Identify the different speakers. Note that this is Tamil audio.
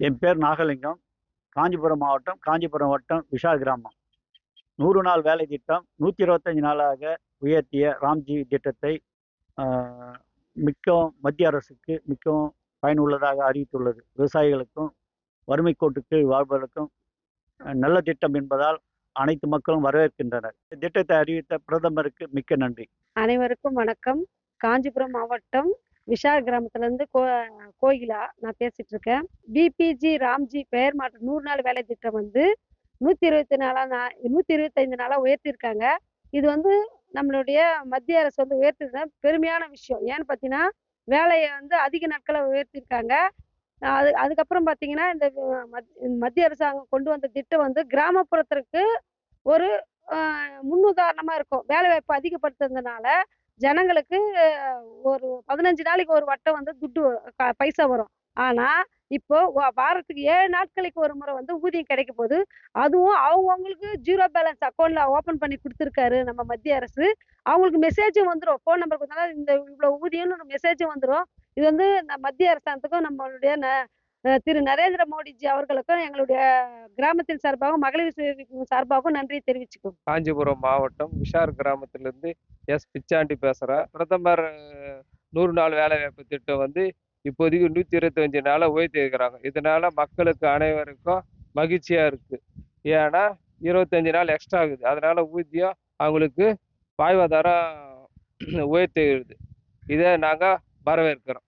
Speaker 1: என் பேர் நாகலிங்கம். காஞ்சிபுரம் மாவட்டம் காஞ்சிபுரம் வட்டம் விஷா கிராமம். நூறு நாள் வேலை திட்டம் நூற்றி இருபத்தஞ்சி நாளாக உயர்த்திய ராம்ஜி திட்டத்தை மிக்கவும் மத்திய அரசுக்கு மிக்கவும் பயனுள்ளதாக அறிவித்துள்ளது. விவசாயிகளுக்கும் வறுமை கோட்டுக்கு வாழ்வதற்கும் நல்ல திட்டம் என்பதால் அனைத்து மக்களும் வரவேற்கின்றனர். திட்டத்தை அறிவித்த பிரதமருக்கு மிக்க நன்றி.
Speaker 2: அனைவருக்கும் வணக்கம். காஞ்சிபுரம் மாவட்டம் விஷால் கிராமத்துலேருந்து கோ கோகிலா நான் பேசிகிட்டு இருக்கேன் பிபிஜி ராம்ஜி பெயர் மாற்றம் நூறு நாள் வேலை திட்டம் வந்து நூற்றி இருபத்தி நாலா நா நூற்றி இருபத்தைந்து நாளாக உயர்த்தியிருக்காங்க இது வந்து நம்மளுடைய மத்திய அரசு வந்து உயர்த்திருந்தா பெருமையான விஷயம். ஏன்னு பார்த்தீங்கன்னா வேலையை வந்து அதிக நாட்களை உயர்த்தியிருக்காங்க அது அதுக்கப்புறம் பார்த்தீங்கன்னா இந்த மத்- மத்திய அரசாங்கம் கொண்டு வந்த திட்டம் வந்து கிராமப்புறத்திற்கு ஒரு முன்னுதாரணமாக இருக்கும். வேலைவாய்ப்பு அதிகப்படுத்துறதுனால ஜனங்களுக்கு ஒரு பதினஞ்சு நாளைக்கு ஒரு வட்டம் வந்து துட்டு க- பைசா வரும். ஆனா இப்போ வாரத்துக்கு ஏழு நாட்களுக்கு ஒரு முறை வந்து ஊதியம் கிடைக்க போகுது அதுவும் அவங்கவுங்களுக்கு ஜீரோ பேலன்ஸ் அக்கௌண்ட்ல ஓபன் பண்ணி கொடுத்துருக்காரு நம்ம மத்திய அரசு. அவங்களுக்கு மெசேஜும் வந்துடும் ஃபோன் நம்பர் கொடுத்தாலும் இந்த இவ்வளவு ஊதியம்னு மெசேஜும் வந்துடும் இது வந்து இந்த மத்திய அரசாங்கத்துக்கும் நம்மளுடைய ந- திரு. நரேந்திர மோடிஜி அவர்களுக்கும் எங்களுடைய கிராமத்தின் சார்பாகவும் மகளிர் சார்பாகவும் நன்றி தெரிவிச்சுக்கோம்
Speaker 3: காஞ்சிபுரம் மாவட்டம் விஷார் கிராமத்திலிருந்து எஸ். பிச்சாண்டி பேசுகிறேன் பிரதமர் நூறு நாள் வேலைவாய்ப்பு திட்டம் வந்து இப்போதைக்கு நூற்றி இருபத்தஞ்சி நாளாக உயர்த்தி இருக்கிறாங்க. இதனால் மக்களுக்கு அனைவருக்கும் மகிழ்ச்சியாக இருக்குது ஏன்னா இருபத்தஞ்சி நாள் எக்ஸ்ட்ரா ஆகுது. அதனால் ஊதியம் அவங்களுக்கு வாழ்வாதாரம் உயர்த்துகிறது இதை நாங்கள் வரவேற்கிறோம்.